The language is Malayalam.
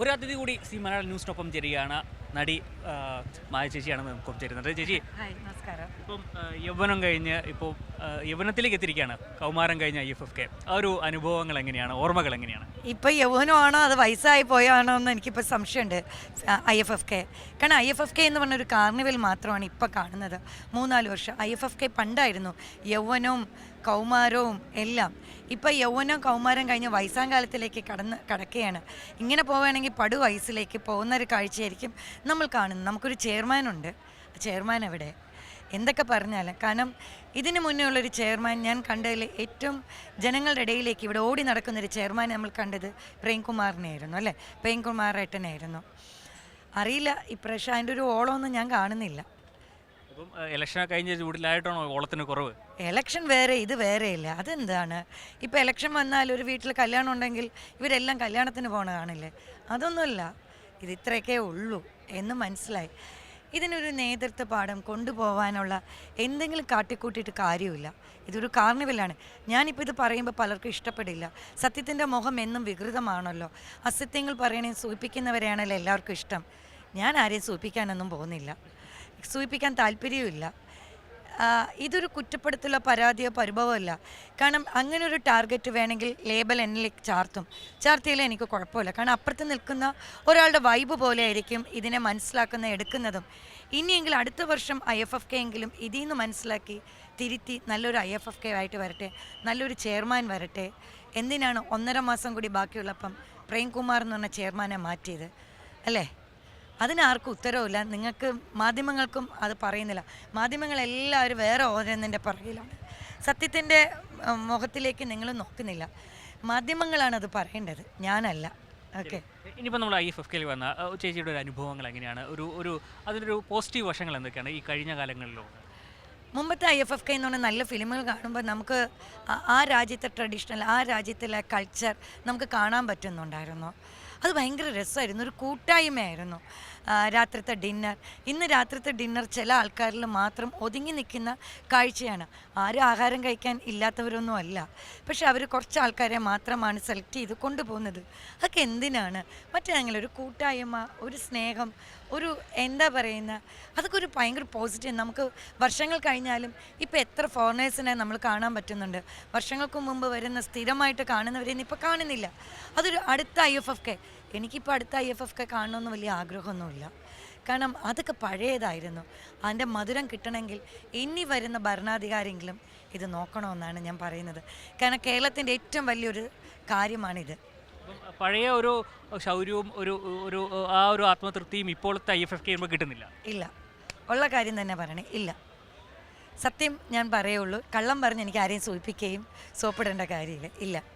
ഒരു അതിഥി കൂടി സി മലയാളം ന്യൂസിനൊപ്പം ചേരുകയാണ്. നടി മായ ചേച്ചിയാണ് നമുക്ക് ചേരുന്നത്. ചേച്ചി നമസ്കാരം. ഇപ്പം യൗവനം കഴിഞ്ഞ് ഇപ്പോൾ യൗവനത്തിലേക്ക് എത്തിയിരിക്കുകയാണ് കൗമാരം കഴിഞ്ഞ ഐ എഫ് എഫ് കെ. ആ ഒരു അനുഭവങ്ങൾ എങ്ങനെയാണ്? ഓർമ്മകൾ എങ്ങനെയാണ്? ഇപ്പം യൗവനമാണോ അത് വയസ്സായി പോയാണോ എന്ന് എനിക്കിപ്പോൾ സംശയമുണ്ട് ഐ എഫ് എഫ് കെ. കാരണം ഐ എഫ് എഫ് കെ എന്ന് പറഞ്ഞൊരു കാർണിവൽ മാത്രമാണ് ഇപ്പം കാണുന്നത്. മൂന്നാൽ വർഷം ഐ എഫ് എഫ് കെ പണ്ടായിരുന്നു യൗവനവും കൗമാരവും എല്ലാം. ഇപ്പം യൗവനം കൗമാരം കഴിഞ്ഞ് വയസ്സാം കാലത്തിലേക്ക് കടന്ന് കടക്കുകയാണ്. ഇങ്ങനെ പോവുകയാണെങ്കിൽ പടു വയസ്സിലേക്ക് പോകുന്ന ഒരു കാഴ്ചയായിരിക്കും നമ്മൾ കാണുന്നത്. നമുക്കൊരു ചെയർമാനുണ്ട് ചെയർമാൻ എവിടെ? എന്തൊക്കെ പറഞ്ഞാലും. കാരണം ഇതിനു മുന്നേ ഉള്ളൊരു ചെയർമാൻ ഞാൻ കണ്ടതിൽ ഏറ്റവും ജനങ്ങളുടെ ഇടയിലേക്ക് ഇവിടെ ഓടി നടക്കുന്നൊരു ചെയർമാൻ നമ്മൾ കണ്ടത് പ്രേംകുമാറിനെയായിരുന്നു അല്ലേ? പ്രേംകുമാർ ഏട്ടനായിരുന്നു അറിയില്ല ഇപ്രാവശ്യം അതിന്റെ ഒരു ഓളമൊന്നും ഞാൻ കാണുന്നില്ല. ഇപ്പം ഇലക്ഷൻ കഴിഞ്ഞ ചൂടിലായിട്ടാണോ ഓളത്തിന് കുറവ്? എലക്ഷൻ വേറെ ഇത് വേറെയില്ല. അതെന്താണ്? ഇപ്പം ഇലക്ഷൻ വന്നാൽ ഒരു വീട്ടിൽ കല്യാണം ഉണ്ടെങ്കിൽ ഇവരെല്ലാം കല്യാണത്തിന് പോണ കാണില്ലേ അതൊന്നുമല്ല. ഇത് ഇത്രയൊക്കെ ഉള്ളൂ എന്ന് മനസ്സിലായി. ഇതിനൊരു നേതൃത്വ പാഠം കൊണ്ടുപോകാനുള്ള എന്തെങ്കിലും കാട്ടിക്കൂട്ടിയിട്ട് കാര്യമില്ല. ഇതൊരു കാർണിവലാണ്. ഞാനിപ്പോൾ ഇത് പറയുമ്പോൾ പലർക്കും ഇഷ്ടപ്പെടില്ല. സത്യത്തിന്റെ മുഖം എന്നും വികൃതമാണല്ലോ. അസത്യങ്ങൾ പറയണേ സൂചിപ്പിക്കുന്നവരെയാണല്ലോ എല്ലാവർക്കും ഇഷ്ടം. ഞാൻ ആരെയും സൂചിപ്പിക്കാനൊന്നും പോകുന്നില്ല. സൂചിപ്പിക്കാൻ താല്പര്യവുമില്ല. ആ, ഇതൊരു കുറ്റപ്പെടുത്തലോ പരാതിയോ പരിഭവമല്ല കാരണം അങ്ങനെ ഒരു ടാർഗറ്റ് വേണമെങ്കിൽ ലേബൽ എന്നിലേക്ക് ചാർത്തും. ചാർത്തിയാലും എനിക്ക് കുഴപ്പമില്ല. കാരണം അപ്പുറത്ത് നിൽക്കുന്ന ഒരാളുടെ വൈബ് പോലെ ആയിരിക്കും ഇതിനെ മനസ്സിലാക്കുന്ന എടുക്കുന്നതും. ഇനിയെങ്കിലും അടുത്ത വർഷം ഐ എഫ് എഫ് കെ എങ്കിലും ഇതിൽ നിന്ന് മനസ്സിലാക്കി തിരുത്തി നല്ലൊരു ഐ എഫ് എഫ് കെ ആയിട്ട് വരട്ടെ നല്ലൊരു ചെയർമാൻ വരട്ടെ എന്തിനാണ് ഒന്നര മാസം കൂടി ബാക്കിയുള്ളപ്പം പ്രേംകുമാർ എന്ന് പറഞ്ഞ ചെയർമാനെ മാറ്റിയത്? അല്ലേ? അതിനാർക്കും ഉത്തരവില്ല നിങ്ങൾക്ക് മാധ്യമങ്ങൾക്കും അത് പറയുന്നില്ല. മാധ്യമങ്ങളെല്ലാവരും വേറെ ഓരോന്നിന്റെ പറയിലാണ് സത്യത്തിന്റെ മുഖത്തിലേക്ക് നിങ്ങൾ നോക്കുന്നില്ല. മാധ്യമങ്ങളാണ് അത് പറയേണ്ടത്. ഞാനല്ല. ഓക്കെ. ഇനിയിപ്പോൾ നമ്മൾ ഐ എഫ് എഫ് കെയിൽ വന്ന ചേച്ചിയുടെ ഒരു അനുഭവങ്ങൾ എങ്ങനെയാണ്? ഒരു ഒരു അതിനൊരു പോസിറ്റീവ് വശങ്ങൾ എന്തൊക്കെയാണ് ഈ കഴിഞ്ഞ കാലങ്ങളിലോ? മുമ്പത്തെ ഐ എഫ് എഫ് കെ എന്ന് പറഞ്ഞ നല്ല ഫിലിമുകൾ കാണുമ്പോൾ നമുക്ക് ആ രാജ്യത്തെ ട്രഡീഷണൽ ആ രാജ്യത്തിലെ കൾച്ചർ നമുക്ക് കാണാൻ പറ്റുന്നുണ്ടായിരുന്നു. അത് ഭയങ്കര രസമായിരുന്നു. ഒരു കൂട്ടായ്മയായിരുന്നു. രാത്രിത്തെ ഡിന്നർ ഇന്ന് രാത്രിത്തെ ഡിന്നർ ചില ആൾക്കാരിൽ മാത്രം ഒതുങ്ങി നിൽക്കുന്ന കാഴ്ചയാണ്. ആരും ആഹാരം കഴിക്കാൻ ഇല്ലാത്തവരൊന്നും അല്ല. പക്ഷെ അവർ കുറച്ച് ആൾക്കാരെ മാത്രമാണ് സെലക്ട് ചെയ്ത് കൊണ്ടുപോകുന്നത്. അതൊക്കെ എന്തിനാണ്? മറ്റേ ഒരു കൂട്ടായ്മ ഒരു സ്നേഹം ഒരു എന്താ പറയുന്ന അതൊക്കെ ഒരു ഭയങ്കര പോസിറ്റീവ് നമുക്ക് വർഷങ്ങൾ കഴിഞ്ഞാലും ഇപ്പോൾ എത്ര ഫോറിനേഴ്സിനെ നമ്മൾ കാണാൻ പറ്റുന്നുണ്ട്. വർഷങ്ങൾക്ക് മുമ്പ് വരുന്ന സ്ഥിരമായിട്ട് കാണുന്നവരെ ഇപ്പോൾ കാണുന്നില്ല. അതൊരു അടുത്ത ഐ എഫ് എഫ് കെ എനിക്കിപ്പോൾ അടുത്ത ഐ എഫ് എഫ് കെ കാണണമെന്ന് വലിയ ആഗ്രഹമൊന്നുമില്ല. കാരണം അതൊക്കെ പഴയതായിരുന്നു. അതിന്റെ മധുരം കിട്ടണമെങ്കിൽ ഇനി വരുന്ന ഭരണാധികാരിയെങ്കിലും ഇത് നോക്കണമെന്നാണ് ഞാൻ പറയുന്നത്. കാരണം കേരളത്തിന്റെ ഏറ്റവും വലിയൊരു കാര്യമാണിത്. പഴയ ഒരു ശൗര്യവും ഒരു ഒരു ആ ഒരു ആത്മതൃപ്തിയും ഇപ്പോഴത്തെ ഐ എഫ് എഫ് കെ കിട്ടുന്നില്ല? ഇല്ല. ഉള്ള കാര്യം തന്നെ പറയണേ. ഇല്ല. സത്യം ഞാൻ പറയുള്ളൂ. കള്ളം പറഞ്ഞ് എനിക്ക് ആരെയും സൂചിപ്പിക്കുകയും സോപ്പിടേണ്ട കാര്യമില്ല. ഇല്ല.